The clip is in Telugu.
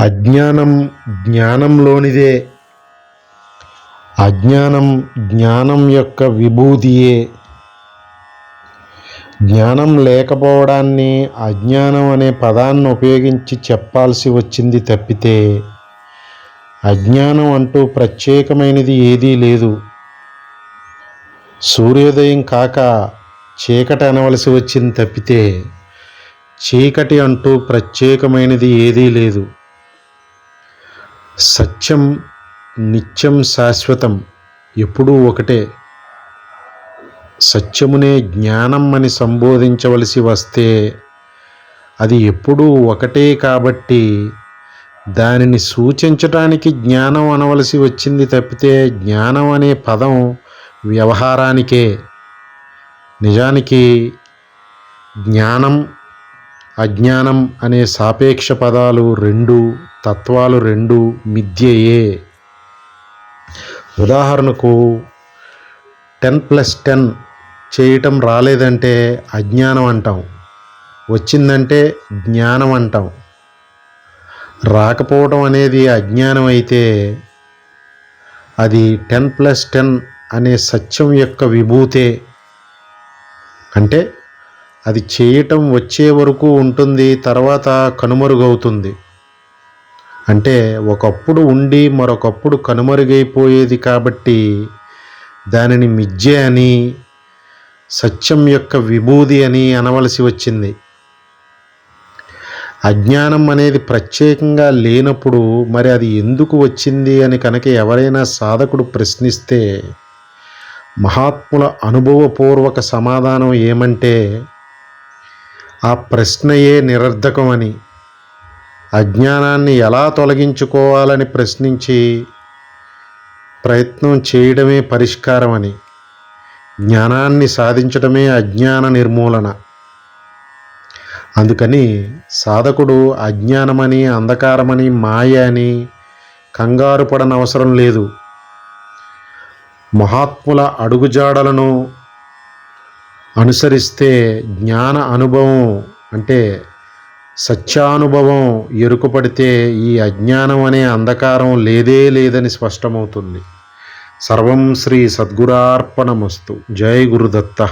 అజ్ఞానం జ్ఞానంలోనిదే. అజ్ఞానం జ్ఞానం యొక్క విభూతియే. జ్ఞానం లేకపోవడాన్ని అజ్ఞానం అనే పదాన్ని ఉపయోగించి చెప్పాల్సి వచ్చింది తప్పితే అజ్ఞానం అంటూ ప్రత్యేకమైనది ఏదీ లేదు. సూర్యోదయం కాక చీకటి అనవలసి వచ్చింది తప్పితే చీకటి అంటూ ప్రత్యేకమైనది ఏదీ లేదు. సత్యం నిత్యం శాశ్వతం ఎప్పుడూ ఒకటే. సత్యమునే జ్ఞానం అని సంబోధించవలసి వస్తే అది ఎప్పుడూ ఒకటే కాబట్టి దానిని సూచించటానికి జ్ఞానం అనవలసి వచ్చింది తప్పితే జ్ఞానం అనే పదం వ్యవహారానికే. నిజానికి జ్ఞానం అజ్ఞానం అనే సాపేక్ష పదాలు రెండు తత్వాలు రెండు మిథ్యయే ఉదాహరణకు టెన్ ప్లస్ టెన్ చేయటం రాలేదంటే అజ్ఞానం అంటాం. వచ్చిందంటే జ్ఞానం అంటాం. రాకపోవడం అనేది అజ్ఞానం అయితే అది టెన్ ప్లస్ టెన్ అనే సత్యం యొక్క విభూతే. అంటే అది చేయటం వచ్చే వరకు ఉంటుంది తర్వాత కనుమరుగవుతుంది. అంటే ఒకప్పుడు ఉండి మరొకప్పుడు కనుమరుగైపోయేది కాబట్టి దానిని మిథ్య అని సత్యం యొక్క విభూది అని అనవలసి వచ్చింది. అజ్ఞానం అనేది ప్రత్యేకంగా లేనప్పుడు మరి అది ఎందుకు వచ్చింది అని కనుక ఎవరైనా సాధకుడు ప్రశ్నిస్తే మహాత్ముల అనుభవపూర్వక సమాధానం ఏమంటే ఆ ప్రశ్నయే నిరర్ధకమని. అజ్ఞానాన్ని ఎలా తొలగించుకోవాలని ప్రశ్నించి ప్రయత్నం చేయడమే పరిష్కారం అని జ్ఞానాన్ని సాధించడమే అజ్ఞాన నిర్మూలన. అందుకని సాధకుడు అజ్ఞానమని అంధకారమని మాయ అని కంగారు పడనవసరం లేదు. మహాత్ముల అడుగుజాడలను అనుసరిస్తే జ్ఞాన అనుభవం అంటే సత్యానుభవం ఎరుకుపడితే ఈ అజ్ఞానం అనే అంధకారం లేదే లేదని స్పష్టమవుతుంది. సర్వం శ్రీ సద్గురార్పణమస్తు. జై గురుదత్త.